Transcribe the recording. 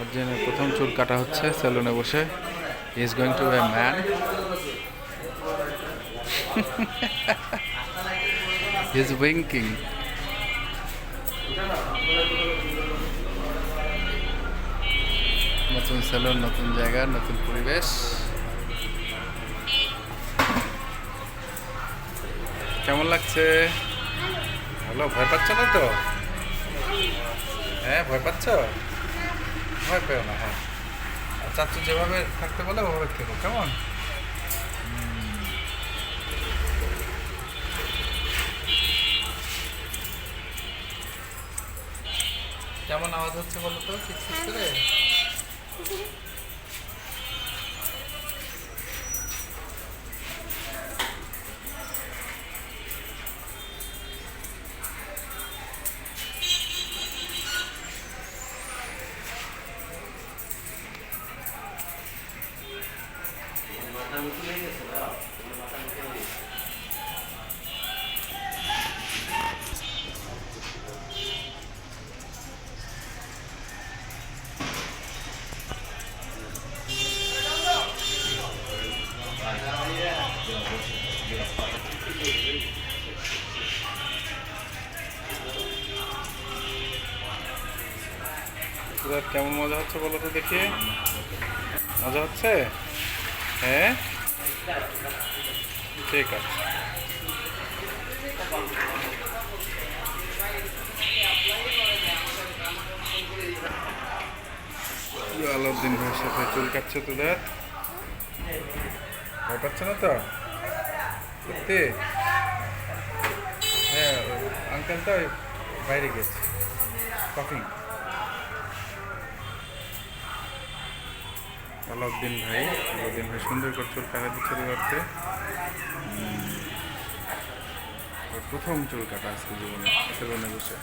অর্জুনের প্রথম চুল কাটা হচ্ছে, সেলুনে বসে is going to a man is winking নতুন সেলুন, নতুন জায়গা, নতুন পরিবেশ। কেমন লাগছে? ভালো, ভয় পাচ্ছ না তো? হ্যাঁ ভয় পাচ্ছ? ভয় পেও না হ্যাঁ। চাচু যেভাবে থাকতে বলে, ওভাবে থেকো, কেমন? কেমন আওয়াজ হচ্ছে বলো তো? কিছু করে? সুরাত কেমন মজা হচ্ছে বলো তো দেখি? মজা হচ্ছে? হ্যাঁ? ঠিক আছে। আলাউদ্দিন ভাইয়ের সাথে চুল কাটছে তোদের? ভয় পাচ্ছে না তো? সত্যি? হ্যাঁ আঙ্কেলটা বাইরে গেছে। কফিং আলাউদ্দিন ভাই আলাউদ্দিন ভাই সুন্দর করে চুল কাটা দিচ্ছে করতে প্রথম চুল কাটা আজকে জীবনে সেলুনে বসে।